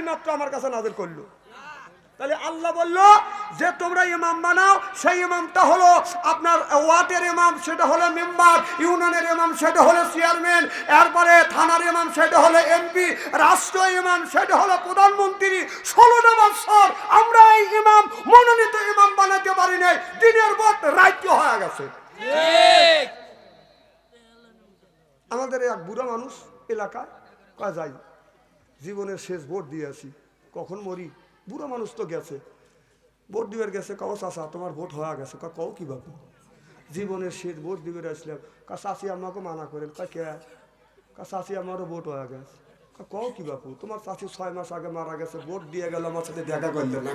এই মাত্র আমার কাছে নাজিল করল। তাহলে আল্লাহ বলল যে তোমরা ইমাম বানাও সেই ইমামটা হলো আপনার ওয়াটের ইমাম সেটা হলো মেম্বার ইউনিয়নের ইমাম সেটা হলো চেয়ারম্যান এরপরে থানার ইমাম সেটা হলো এমপি রাষ্ট্র ইমাম সেটা হলো প্রধানমন্ত্রী ষোলোটা বৎসর আমরা এই ইমাম মনোনীত ইমাম বানাতে পারি নাই। দিনের পর রাজ্য হয়ে গেছে। আমাদের এক বুড়া মানুষ এলাকায় কয় যাই জীবনের শেষ ভোট দিয়ে আসি। কখন মরি? বুড়ো মানুষ তো গেছে। ভোট দিবার গেছে, কাও চাষা তোমার ভোট হওয়া গেছে। কও কি বাবু জীবনের শেষ ভোট দিবে আসলাম। কা চাষি আমাকে মানা করেন। কা কে? কা চাষি আমারও ভোট হওয়া গেছে। কও কি বাপু, তোমার চাষি ছয় মাস আগে মারা গেছে, ভোট দিয়ে গেল, আমার সাথে দেখা করলে না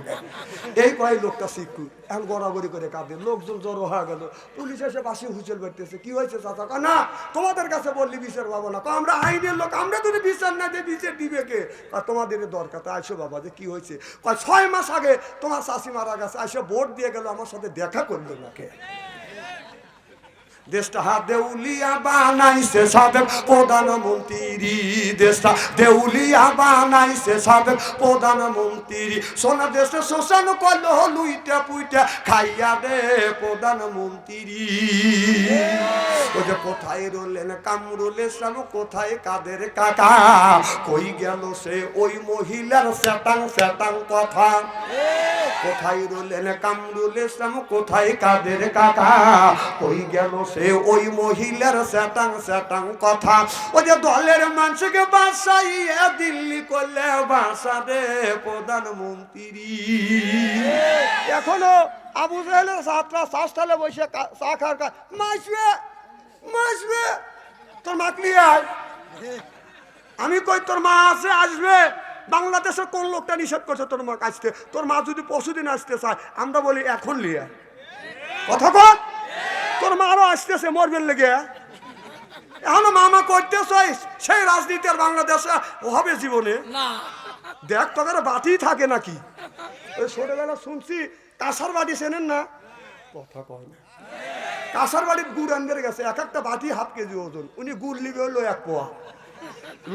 এই কয় লোকটা শিক্ষু এখন গড়াগড়ি করে কাঁদে, লোকজন জড়ো হয়ে গেল, পুলিশ এসে বাসি বেরতেছে কি হয়েছে চাচা? না, তোমাদের কাছে বললি বিচার পাবো না। আমরা আইনের লোক, আমরা যদি বিচার না দিয়ে বিচার দিবে কে? আর তোমাদের দরকার, তা আইসো বাবা, যে কি হয়েছে? কয়, ছয় মাস আগে তোমার চাষি মারা গেছে, আইসো ভোট দিয়ে গেল, আমার সাথে দেখা করল না কে? দেশটা দেউলিয়া বানাইছে সাবেক প্রধানমন্ত্রী, দেশটা দেউলিয়া বানাইছে সাবেক প্রধানমন্ত্রী। সোনা দেশে শোষণ করল লুইটা পুইটা খাইয়া দে প্রধানমন্ত্রী। ও যে কোথায় রলেন কামরুল ইসলাম, কোথায় কাদের কাকা? কই গেল সে ওই মহিলার সেটাং সেটাং কথা? কোথায় রলেন কামরুল ইসলাম, কোথায় কাদের কাকা? কই গেল সে ওই মহিলার সেটাং সেটাং কথা। ও যে দলের মানুষকে বাসাইয়া দিল্লি করলে বাসা দে প্রধানমন্ত্রী। এখনও আবু জাহেলের সাতটা সাতটালে বসে চা খাওয়ার কা- মাসবে মাসবে, তোর মাকলি আয় আমি কই তোর মা আছে, আসবে? বাংলাদেশের কোন লোকটা নিষেধ করছে তোর মা আসতে তোর মা যদি পশুদিন আসতে চায়, আমরা বলি এখন লিয়া কথা কর। তোর মা আরও আসতেছে মরবেন লেগে। এখনও মামা করতেছ সেই রাজনীতি আর বাংলাদেশে হবে জীবনে। দেখ তোদের বাটি থাকে নাকি? ওই ছোটবেলা শুনছি কাঁসার বাটি চেনেন না? কথা কয় না। কাঁসার বাড়ির গুড় আনবে গেছে এক একটা বাটি হাফ কেজি ওজন। উনি গুড় লিবে হলো এক পোয়া।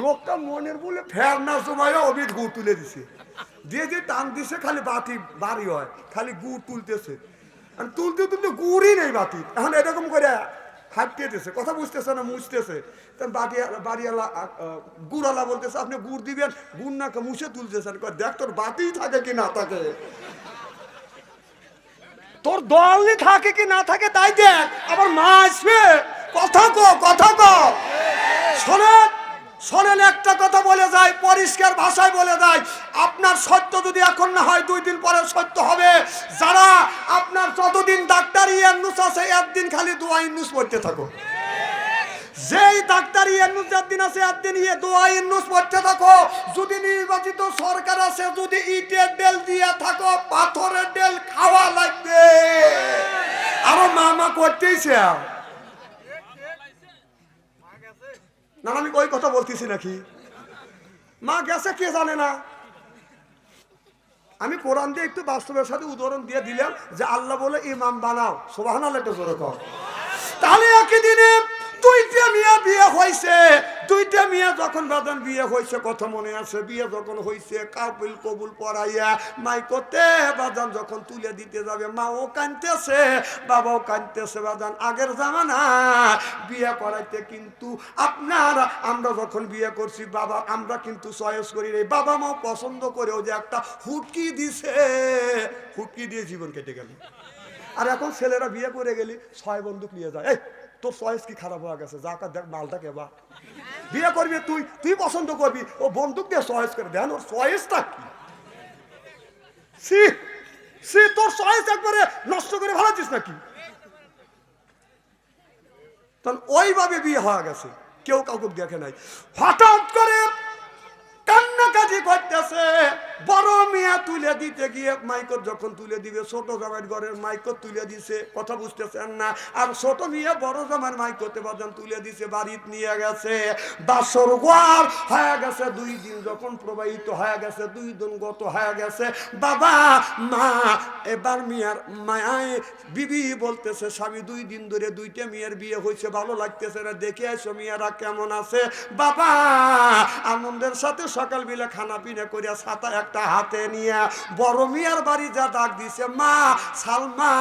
লোকটা মনের বলে ফের না সময় অবির গুড় তুলে দিছে। দিয়ে যে টান দিছে খালি বাটি বাড়ি হয় খালি গুড় তুলতেছে। তুলতে তুলতে গুড়ই নেই বাতি। এখন এরকম করে হাঁটতে দিতেছে কথা বুঝতেছে না মুছতেছে। বাটি বাড়িওয়ালা আ, বলতেছে আপনি গুড় দিবেন গুড় না মুছে তুলতেছেন। দেখ তোর বাতি থাকে কি না থাকে? তোর দলই থাকে কি না থাকে তাই দেখ আবার মা আসবে কথা কথা কো। শোনেন শোনেন, একটা কথা বলে যায়, পরিষ্কার ভাষায় বলে যায় আপনার সত্য যদি এখন না হয়, দুই দিন পরে সত্য হবে। যারা আপনার যতদিন ডাক্তার ইয়ান্নুস আছে, একদিন খালি দোয়া ইন্নুস পড়তে থাকো। যেই ডাক্তার ইয়ান্নুস একদিন আছে, একদিন ইয়ে দোয়া ইন্নুস পড়তে থাকো। যদি নির্বাচিত সরকার আছে, যদি ইটের ডেল দিয়ে থাকো, পাথরের ডেল খাওয়া লাগবে। আরও মামা করতেইছে। না আমি ওই কথা বলতেছি নাকি? মা গেছে, কে জানে না? আমি কোরআন দিয়ে একটু বাস্তবের সাথে উদাহরণ দিয়ে দিলাম যে আল্লাহ বলে, ইমাম বানাও। কর তাহলে একই দিনে দুইটা মিয়া বিয়ে হয়েছে দুইটা মিয়া যখন বাদান বিয়ে হয়েছে কথা মনে আছে? বিয়ে যখন হয়েছে কাবিল কবুল পড়াইয়া মাই করতে বাদান যখন তুলে দিতে যাবে, মাও কানতেছে বাবাও কানতেছে বাদান আগের জামানা বিয়ে করাইতে কিন্তু আপনার, আমরা যখন বিয়ে করছি, বাবা, আমরা কিন্তু চয়েস করি রে বাবা মাও পছন্দ করেও যে একটা হুটকি দিছে। হুটকি দিয়ে জীবন কেটে গেল। আর এখন ছেলেরা বিয়ে করে গেলি ছয় বন্দুক নিয়ে যায়। এই তোর চয়েস কি খারাপ হয়ে গেছে? যা দেখ, মালটা কেবা বিয়ে করবি তুই তুই পছন্দ করবি। ও বন্দুক দিয়ে চয়েস করে দেন ওর চয়েসটা কি? সি সি তোর চয়েস একবারে নষ্ট করে ভালাচ্ছিস নাকি? তখন ওইভাবে বিয়ে হয়ে গেছে, কেউ কাউকে দেখে নাই। হঠাৎ করে কান্নাকাটি করতেছে। বড় মেয়ে তুলে দিতে গিয়ে মাইকত যখন তুলে দিবে, ছোট জামাইয়ের ঘরের মাইকত তুলে দিছে, কথা বুঝতেছেন না? আর ছোট মেয়ে বড় জামার মাইকতে বাজান তুলে দিছে, বাড়িতে নিয়ে গেছে। বাসর ঘর হয়ে গেছে, দুই দিন যখন প্রবাহিত হয়ে গেছে, দুই দিন গত হয়ে গেছে। বাবা, মা, এবার মিয়ার মায়ায় বিবি বলতেছে, স্বামী, দুই দিন ধরে দুইটা মেয়ের বিয়ে হয়েছে, ভালো লাগতেছে না, দেখে আসো মেয়েরা কেমন আছে? বাবা, আনন্দের সাথে সকাল বেলা খানা পিনা করিয়া ছাতা একটা হাতে নিয়ে বড় মিয়ার বাড়ি যা ডাক দিছে, মা, সালমা,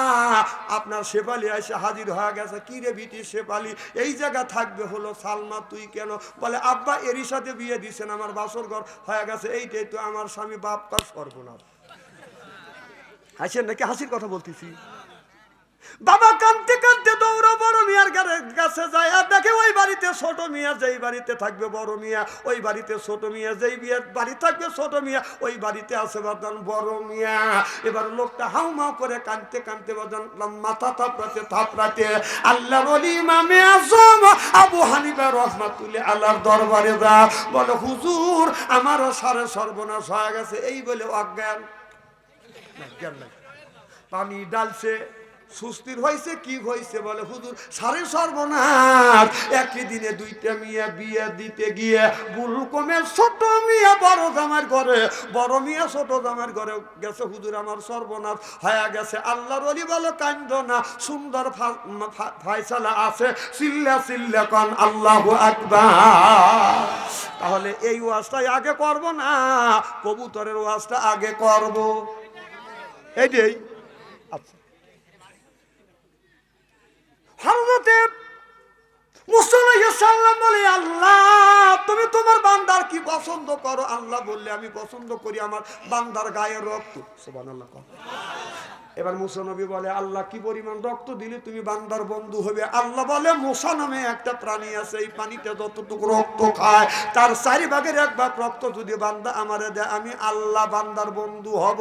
আপনার শেফালি এসে হাজির হয়ে গেছে। কি রে বিটি শেফালি? এই জায়গা থাকবে হলো সালমা, তুই কেন? বলে, আব্বা, এরই সাথে বিয়ে দিছেন, আমার বাসর ঘর হয়ে গেছে। এইটাই তো আমার স্বামী বাপ কাজ সর্বনাশ। হাসেন নাকি হাসির কথা বলতেছি? বাবা কানতে কানতে দৌড়ো, বড় মিয়ার কাছে যায়। আর দেখে ওই বাড়িতে ছোট মিয়া, যেই বাড়িতে থাকবে বড় মিয়া, ওই বাড়িতে ছোট মিয়া, যেই বিয়ের বাড়ি থাকবে ছোট মিয়া, ওই বাড়িতে আছে বাদান বড় মিয়া। এবার লোকটা হাউমাউ করে কানতে কানতে বাদান মাথা থাপড়াতে থাপড়াতে আল্লাহ বলি ইমামে আজম, আবু হানিফা রহমাতুল্লাহ আল্লাহর দরবারে যা। বলে, হুজুর, আমারও সারে সর্বনাশ হয়ে গেছে। এই বলে অজ্ঞান। পানি ডালছে। সুস্থির হয়েছে কি হয়েছে বলে হুজুর? সারে সর্বনাশ। একই দিনে দুইটা মিয়া বিয়ে দিতে গিয়ে বুলু কমে ছোট মিয়া, বড় জামার ঘরে, বড় মিয়া ছোট জামার ঘরে গেছে হুজুর আমার সর্বনাশ হয়ে গেছে। আল্লাহর অলি বলো, কান্দ না, সুন্দর ফা- ফা- ফায়সালা আছে। চিল্লা চিল্লা কন, আল্লাহ আকবার। তাহলে এই ওয়াজটাই আগে করব না? কবুতরের ওয়াজটা আগে করব। এইটাই আচ্ছা। আল্লাহ, তুমি তোমার বান্দার কি পছন্দ করো আল্লাহ বললে, আমি পছন্দ করি আমার বান্দার গায়ের রক্ত সোবান। এবার মুসানবী বলে, আল্লাহ, কি পরিমাণ রক্ত দিলে? তুমি বান্দার বন্ধু হবে। আল্লাহ বলে, মুসা নামে একটা প্রাণী আছে, এই পানিতে যতটুকু রক্ত খায়, তার চারি ভাগের এক ভাগ রক্ত যদি বান্দা আমারে দেয়, আমি আল্লাহ বান্দার বন্ধু হব।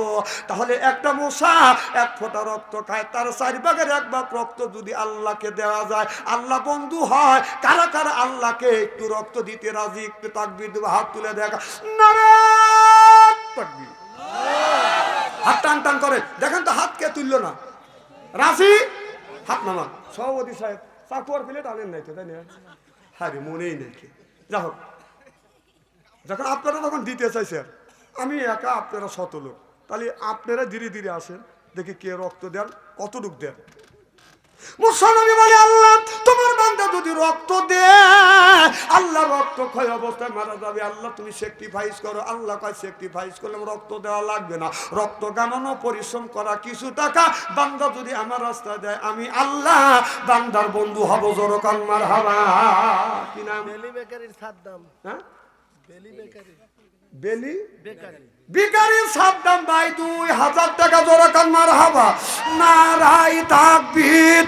তাহলে একটা মশা এক ফোঁটা রক্ত খায়, তার চারি ভাগের এক ভাগ রক্ত যদি আল্লাহকে দেওয়া যায়, আল্লাহ বন্ধু হয়, কারা কারা আল্লাহকে একটু রক্ত দিতে রাজি, একটু তাকবির দেবে হাত তুলে দেখা। নারে তাকবির। হাত টান টান করে দেখেন তো হাত কে তুললো না। রাশি হাত নামা সভাপতি সাহেব চাকুয়ার প্লেট আনেন নাই তো তাই না? হ্যাঁ রে মনেই নেই কে। যা হোক। যখন আপনারা তখন দিতে চাইছেন আমি একা আপনারা শত লোক। তাহলে আপনারা ধীরে ধীরে আসেন দেখি কে রক্ত দেন কতটুক দেন। মুসলমানি বলে আল্লাহ তোমার বান্দা যদি রক্ত দে আল্লাহ রক্ত ক্ষয় অবস্থায় মারা যাবে। আল্লাহ তুমি স্যাক্রিফাইস করো। আল্লাহ কয় স্যাক্রিফাইস করলাম রক্ত দেওয়া লাগবে না। রক্ত গামানো পরিশ্রম করা? কিছু টাকা বান্দা যদি আমার রাস্তায় দেয় আমি আল্লাহ বান্দার বন্ধু হব। জোরকান মার হাবা কি নাম? বেলি বেকারির সাদ্দাম হ্যাঁ? বেলি বেকারি বেলি? বেকারি। সাবধান ভাই দুই হাজার টাকা জোড়া কান্নার হাবা। নারাই তাকবীর।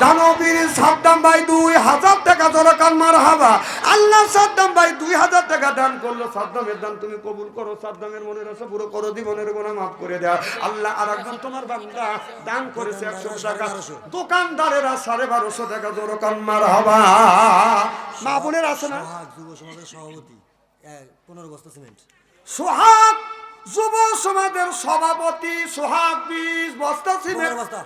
দানবীর সাবধান ভাই দুই হাজার টাকা জোড়া কান্নার হাবা। আল্লাহ সাদ্দাম ভাই দুই হাজার টাকা দান করল। সাদ্দামের দান তুমি কবুল করো। সাদ্দামের মনের আশা পুরো করো। জীবনের গোনা মাফ করে দেওয়া আল্লাহ আর একজন তোমার বান্দা দান করেছে একশো টাকা। দোকানদারেরা সাড়ে বারোশো টাকা জোড়া কান্নার হাবা। মা বোনের আছে না? যুব সমাজের সভাপতি। পনেরো বস্তা সিমেন্ট। সোহাগ যুব সমাজের সভাপতি সোহাগ বিশ বস্তা সিমেন্ট। বস্তা।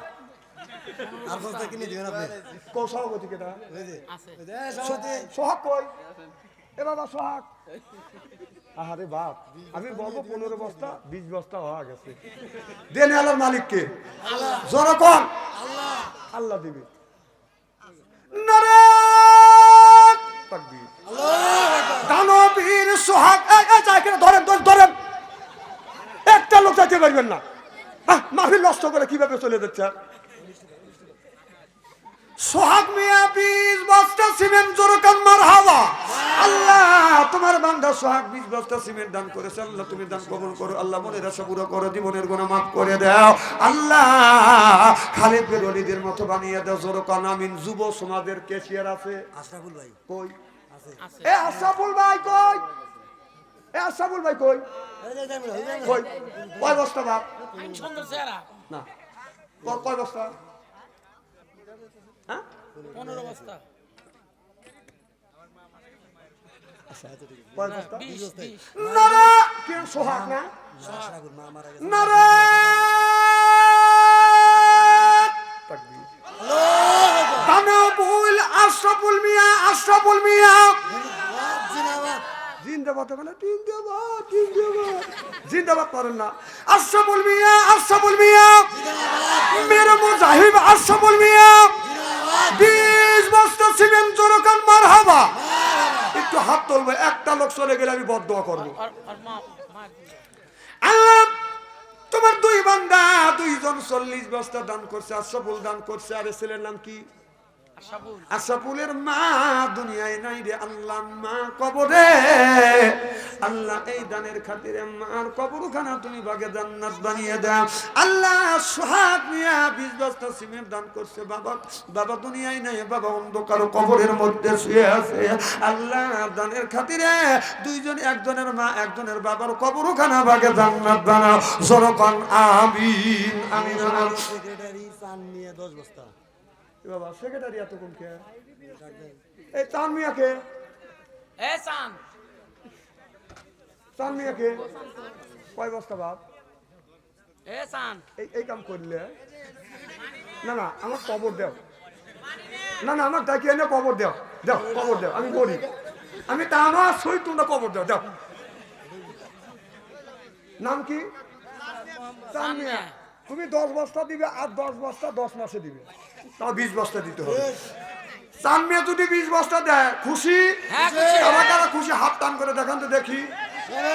আর বস্তা কিনে দিবেন আপনি? কো সভাপতি কেটা ওই যে, ওই যে, এই সভাপতি সোহাগ কই? এ বাবা সোহাগ। আরে বাপ আমি বলব পনেরো বস্তা বিশ বস্তা হওয়া গেছে। দেন মালিককে। আল্লাহ দিবি। তাকবীর। এই, যা এখানে ধরেন ধরেন, ধরেন। একটা লোক যাইতে পারবেন না। আহ, মাহফিল নষ্ট করে কীভাবে চলে যাচ্ছে? সোহাগ মিয়া বিশ বস্তা সিমেন্ট জোরকান মার হাওয়া। আল্লাহ তোমার বান্দা সোহাগ বিশ বস্তা সিমেন্ট দান করেছে। আল্লাহ তুমি দান কবুল করো। আল্লাহ মনের আশা পুরো করো। জীবনের গুণা মাফ করে দাও। আল্লাহ খালেদ বেরোলিদের মতো বানিয়ে দাও। জোরকান আমিন। যুব সমাজের কেশিয়ার আছে? আশরাফুল ভাই। কই? আছে। এ আশরাফুল ভাই কই? এ আশরাফুল ভাই কই? কই? কয় বস্তা বাপ না। কয় বস্তা? হ্যাঁ? পনেরো বস্তা। কে সোহাগ না? নারে মানে জিন্দাবাদ জিন্দাবাদ জিন্দাবাদ করেন না। আশরাফুল মিয়া আশরাফুল মিয়া। মেরে মুজাহিব আশরাফুল মিয়া। বিশ বস্তা সিমেন্ট জোরকান মার হাবা একটু হাত তুলবে একটা লোক চলে গেলে আমি বদদোয়া করব। আল্লাহ তোমার দুই বান্দা দুইজন চল্লিশ বস্তা দান করছে আশরাফুল দান করছে। আর ছেলের নাম কি? আশরাফুলের মা দুনিয়ায় নাই রে আল্লাহ মা কবরে। আল্লাহ এই দানের খাতিরে মার কবরখানা তুমি বাগে জান্নাত বানিয়ে দাও। আল্লাহ সোহাগ মিয়া বিশ বস্তা সিমেন্ট দান করছে বাবা বাবা দুনিয়ায় নাই বাবা অন্ধকার কবরের মধ্যে শুয়ে আছে। আল্লাহ দানের খাতিরে দুইজন একজনের মা একজনের বাবার কবরখানা বাগে জান্নাত বানাও। জনগণ আমিন আমিন সেক্রেটারি চান নিয়ে দশ বস্তা। বাবা সেক্রেটারি এত কম কে? এই চান এ সান চান মিয়াকে। কয় বস্তা বাপ? এ এই এই কাম করলে। না না আমার কবর দেও। না না আমার ডাকি এনে কবর দেও। দেও কবর দেও আমি বলি আমি তা আমার সই তোমরা কবর দেও দেও। নাম কি? চান মিয়া। তুমি দশ বস্তা দিবে আর দশ বস্তা দশ মাসে দিবে। তাও বিশ বস্তা দিতে হবে। চান মেয়ে যদি বিশ বস্তা দেয় খুশি? হ্যাঁ, খুশি। আমার তারা খুশি? হাত টান করে দেখান তো দেখি। এ,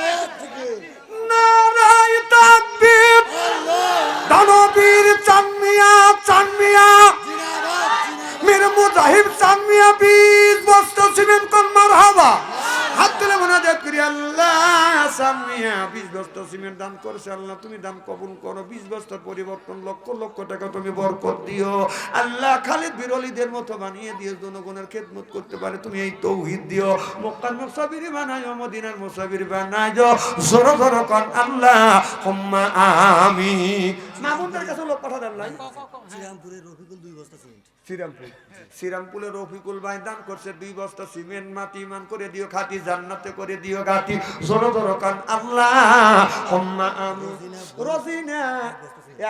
বস্তা সিমেন্ট দান করছে আল্লাহ তুমি দান কবুল করো। বীজ বস্তার পরিবর্তন লক্ষ লক্ষ টাকা তুমি বরকত দিও। আল্লাহ খালিদ বিরলিদের মতো বানিয়ে দিও জনগণের খেদমত করতে পারে তুমি এই তৌহিদ দিও। মক্কার মুসাফিরি বানাইও মদিনার মুসাফির বানাইও। জোর জোর কন আল্লাহ হুম্মা আমি মামুনদের কাছে লোক পাঠা নাই? শ্রীরামপুরের রফিকুল দুই বস্তা সিমেন্ট। শ্রীরামপুর। শ্রীরামপুরের রফিকুল ভাই দান করছে দুই বস্তা সিমেন্ট মাটি মান করে দিও খাটি জান্নাতে করে দিও গাটি। জোরো জোরো আল্লাহ আমি রসিনা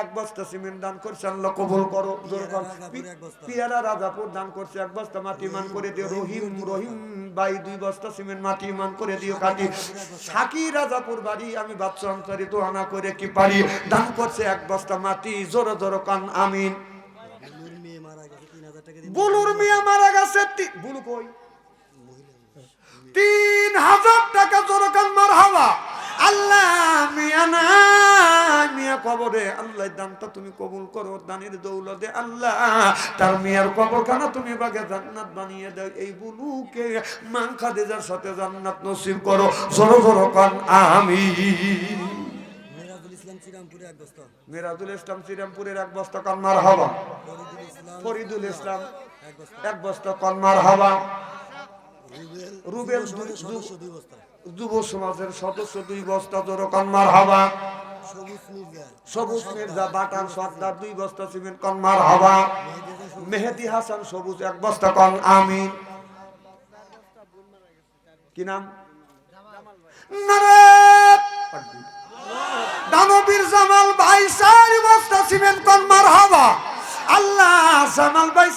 এক বস্তা সিমেন্ট দান করছে আল্লাহ করো। পিয়ারা রাজাপুর দান করছে, এক বস্তা মাটি মান করে দিও, রহিম রহিম ভাই দুই বস্তা সিমেন্ট মাটি মান করে দিও, কাটি। সাকি রাজাপুর বাড়ি, আমি বাচ্চা আনা করে কি পারি? দান করছে এক বস্তা মাটি, জোরো জোরো কান, আমিন। বুলুর মিয়া মারা গেছে বুলু কই? তিন হাজার কবরে আল্লাহ দানটা তুমি কবুল করো দানের দৌলতে আল্লাহ তার মিয়ার কবরখানা তুমি বাগে জান্নাত বানিয়ে দাও। এই বুলুকে মান খাদেজার সাথে জান্নাত নসিব করো। জোরো জোরো কান আমি মেরাজুল ইসলাম শ্রীরামপুরের এক বস্তা কান্নার হাওয়া ফরিদুল ইসলাম এক বস্তা কন্মার হাওয়া রুবেল যুব সমাজের সদস্য দুই বস্তা যুব সমাজের সদস্য সবুজ মির্জা বাটার সর্দার, দুই বস্তা সিমেন্ট, কন্মার হবা মেহেদি হাসান, সবুজ এক বস্তা কন আমি কি নাম? দানবীর জামাল ভাই, চার বস্তা সিমেন্ট, কন্মার, হাওয়া। আল্লাহ জামাল ভাই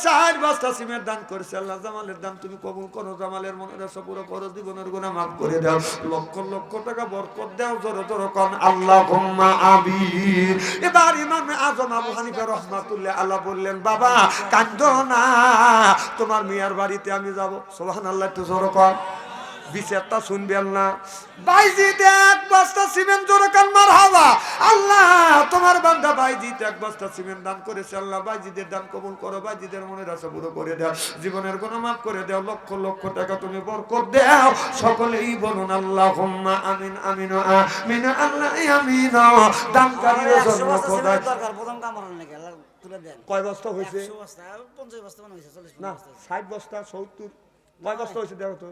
বস্তা সিমেন্ট দান করেছে। আল্লাহ জামালের দান তুমি কবুল করো, জামালের পুরো করো, জীবনের গুণা মাফ করে দাও। লক্ষ লক্ষ টাকা বরকত দাও, জোরে জোরে কন আল্লাহ আমিন। এবার ইমাম আজম আবু হানিফা রহমাতুল্লাহ আল্লাহ বললেন, বাবা, কান্দ না, তোমার মিয়ার বাড়িতে আমি যাব। সুবহানাল্লাহ, একটু জোরে কন। বিচারটা শুনবেন না। বাইজিতে এক বস্তা সিমেন্ট জোরে কান মার হাওয়া। আল্লাহ তোমার বান্দা বাইজিতে এক বস্তা সিমেন্ট দান করেছে। আল্লাহ বাইজিদের দান কবুল করো বাইজিদের মনের আশা পুরো করে দাও। জীবনের গুণ মাফ করে দাও। লক্ষ লক্ষ টাকা তুমি বরকত দাও। সকলেই বলুন আল্লাহ হুম্মা আমিন আমিন আমিন আল্লাহ আমিন দানকারীর জন্য খোদায় দরকার প্রথম কামড়ান নাকি? আল্লাহ তুলে দেন। কয় বস্তা হয়েছে? একশো বস্তা পঞ্চাশ বস্তা মনে হয়েছে চল্লিশ না ষাট বস্তা সত্তর। কয় বস্তা হয়েছে দেখো তো?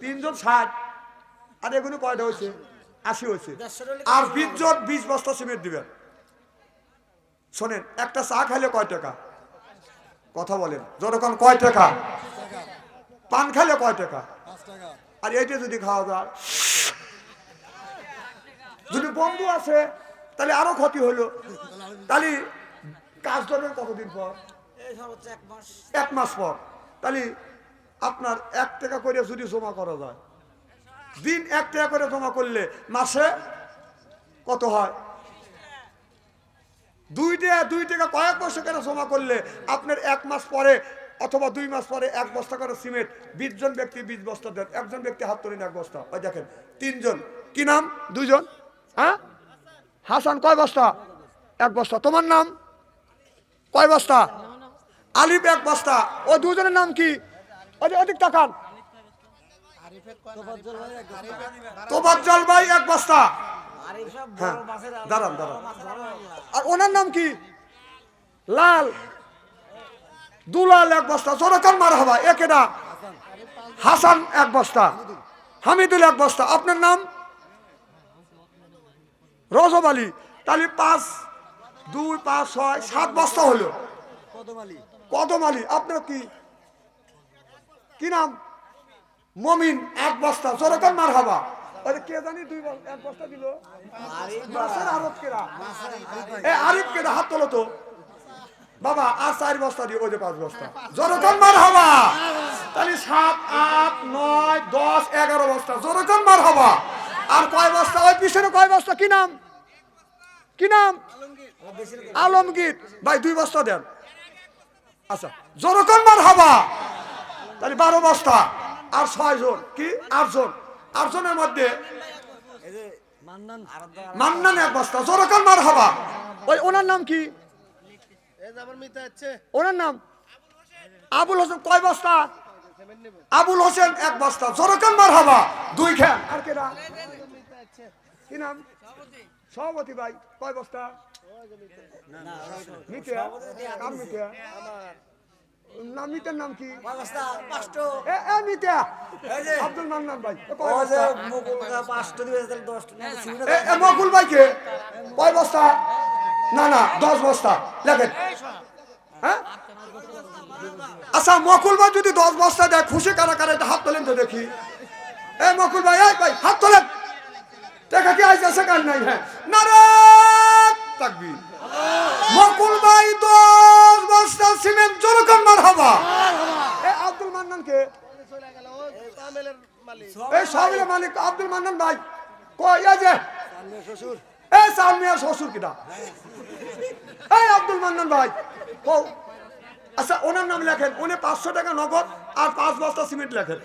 তিনজন ষাট আর এগুলো কয়টা হয়েছে? আশি হয়েছে। আর বিশজন বিশ বস্তা সিমেন্ট দিবেন। শোনেন একটা চা খাইলে কয় টাকা? কথা বলেন। যতক্ষণ কয় টাকা? পান খাইলে কয় টাকা? আর এইটা যদি খাওয়া যায়? যদি বন্ধু আছে তাহলে আরও ক্ষতি হলো। তাহলে কাজ ধরবেন কতদিন পর? এক মাস পর। তাহলে আপনার এক টাকা করে যদি জমা করা যায়। দিন এক টাকা করে জমা করলে মাসে কত হয়? দুই টাকা দুই টাকা কয়েক বছর করে জমা করলে আপনার এক মাস পরে অথবা দুই মাস পরে এক বস্তা করে সিমেন্ট, বিশ জন ব্যক্তি বিশ বস্তা দেন, একজন ব্যক্তি হাত তোলেন, এক বস্তা। ওই দেখেন, তিনজন। কি নাম? দুইজন? হ্যাঁ? হাসান কয় বস্তা? এক বস্তা। তোমার নাম? কয় বস্তা? আলিফ এক বস্তা। ও দুজনের নাম কি? অধিক তাকান। এক বস্তা। হ্যাঁ, দাঁড়ান, দাঁড়ান। আর ওনার নাম কি? লাল। এক বস্তা। হাসান এক বস্তা। হামিদুল এক বস্তা। আপনার নাম? রজব আলী। তাহলে পাঁচ দুই পাঁচ ছয় সাত বস্তা হলো। কদম আলী আপনার কি? কি নাম? মমিন, এক বস্তা। জোরকান মার হবা দুই এক বস্তা আরব এ হাত বাবা চার বস্তা পাঁচ বস্তা। সাত নয়, দশ বস্তা। আর কয় বস্তা? ওই পিছনে কয় বস্তা? কি নাম? কি নাম? আলমগীর। ভাই, দুই বস্তা দেন। আচ্ছা জোরকম মার হবা তাহলে বারো বস্তা আর ছয় জন, কি? আটজন আটজনের মধ্যে মান্নান এক বস্তা। জোরকম মার হবা ওই ওনার নাম কি? ওনার নাম? আবুল হোসেন কয় বস্তা? আবুল হোসেন এক বস্তা। জোরকান মার হবা দুই খেন আর কে নাম কি নাম? সভাপতি ভাই, কয় বস্তা? মিতিয়া। কার মিতিয়া? নাম মিতিয়ার নাম কি? আব্দুল মান্নান ভাই মুকুল ভাই কে কয় বস্তা? না না দশ বস্তা। লেখেন হ্যাঁ? আচ্ছা মকুল ভাই যদি দশ বস্তা দেয় খুশি কারা কারা এটা হাত তোলেন তো দেখি। এ মকুল ভাই এই ভাই হাত তোলেন। দেখা কি আইসা সেখান নাই? হ্যাঁ। নারে থাকবি এই আব্দুল মান্নান ভাই। কই আচ্ছা ওনার নাম লেখেন। উনি পাঁচশো টাকা নগদ আর পাঁচ বস্তা সিমেন্ট লেখেন।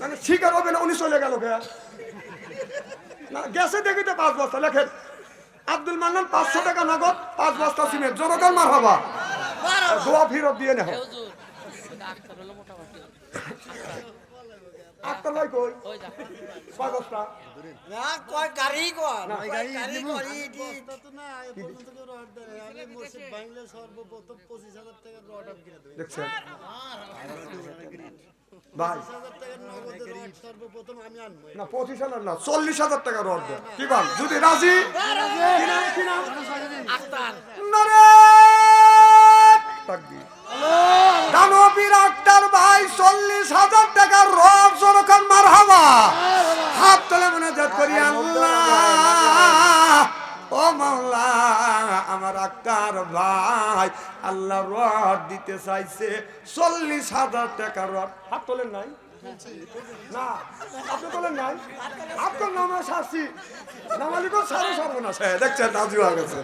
মানে শিকার হবে না, উনি চলে গেল গেছে দেখি তো পাঁচ বস্তা, লেখেন। আব্দুল মান্নান পাঁচশো টাকা নগদ পাঁচ বস্তা সিমেন্ট। জনগণ মার হবা দোয়া ফিরত দিয়ে নেহ এ হুজুর ডাক্তার হলো মোটামুটি আক্তার ভাই কই ওই যা না। কয় গাড়ি কয় গাড়ি গাড়ি নিবো। করি দি- তো না পর্যন্ত কেউ রড দেয় আমি মসজিদ বাংলা সর্বপ্রথম পঁচিশ হাজার টাকার রড আমি কিনে দেবো। দেখছেন? ভাই। হাজার টাকার নগদের সর্বপ্রথম আমি আনব। না পঁচিশ হাজার না চল্লিশ হাজার টাকা রড দেন কি বল? যদি রাজি? কি নাম কি নাম? আক্তার। নারে তাকবীর। দানবীর আক্তার ভাই চল্লিশ হাজার টাকার রড সরকার হবা হাত তোলে মনে করি আল্লাহ। ও মাওলা, আমার আক্তার ভাই, আল্লাহ রড দিতে চাইছে চল্লিশ হাজার টাকার রড হাত তোলেন নাই? না আপনি তোলেন নাই? আপনার নামে শাস্তি নামালিকেও সারো সর্বনাশ। হ্যাঁ দেখছেন, রাজু গেছে।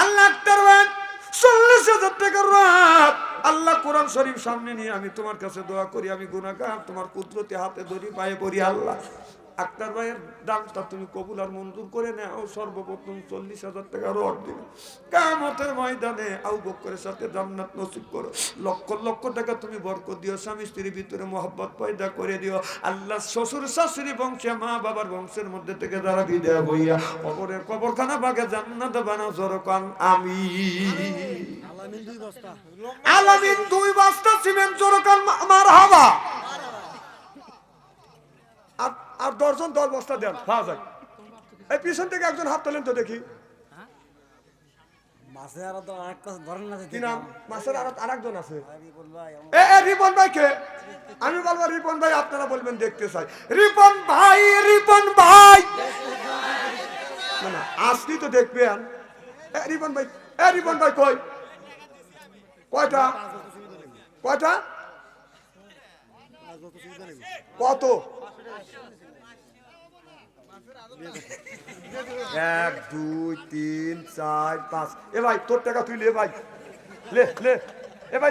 আল্লাহ আক্তার ভাই চল্লিশ হাজার টাকার রাত আল্লাহ কোরআন শরীফ সামনে নিয়ে আমি তোমার কাছে দোয়া করি, আমি গুণাগার তোমার কুদরতি হাতে ধরি, পায়ে পড়ি, আল্লাহ। আক্তার ভাইয়ের দামটা তুমি কবুল আর মঞ্জুর করে নাও সর্বপ্রথম চল্লিশ হাজার টাকা রড দিন কামতের ময়দানে আউ বক্করের সাথে জান্নাত নসিব করো। লক্ষ লক্ষ টাকা তুমি বরকত দিও স্বামী স্ত্রীর ভিতরে মোহাব্বত পয়দা করে দিও। আল্লাহ শ্বশুর শাশুড়ি বংশে মা বাবার বংশের মধ্যে থেকে যারা বিদায় হইয়া কবরের কবরখানা বাগে জান্নাত বানাও জরকান আমি আলামিন দুই বস্তা। আলামিন দুই বস্তা সিমেন্ট জোরকান মার হাবা। আর দশজন দশ বস্তা দেন। পাওয়া যায় এই পিছন থেকে একজন হাত তোলেন তো দেখি। মাছে আরও তো আরেক ধরেন না কি নাম? মাসের আর আরেকজন আছে। এ এ রিপন ভাই কে আমি বলব রিপন ভাই আপনারা বলবেন দেখতে চাই। রিপন ভাই রিপন ভাই! না না আসলি তো দেখবেন। এ, রিপন ভাই এ রিপন ভাই কই? কয়টা? কয়টা? কত? এক দুই তিন চার পাঁচ। এ ভাই তোর টাকা তুই লে ভাই। লে লে।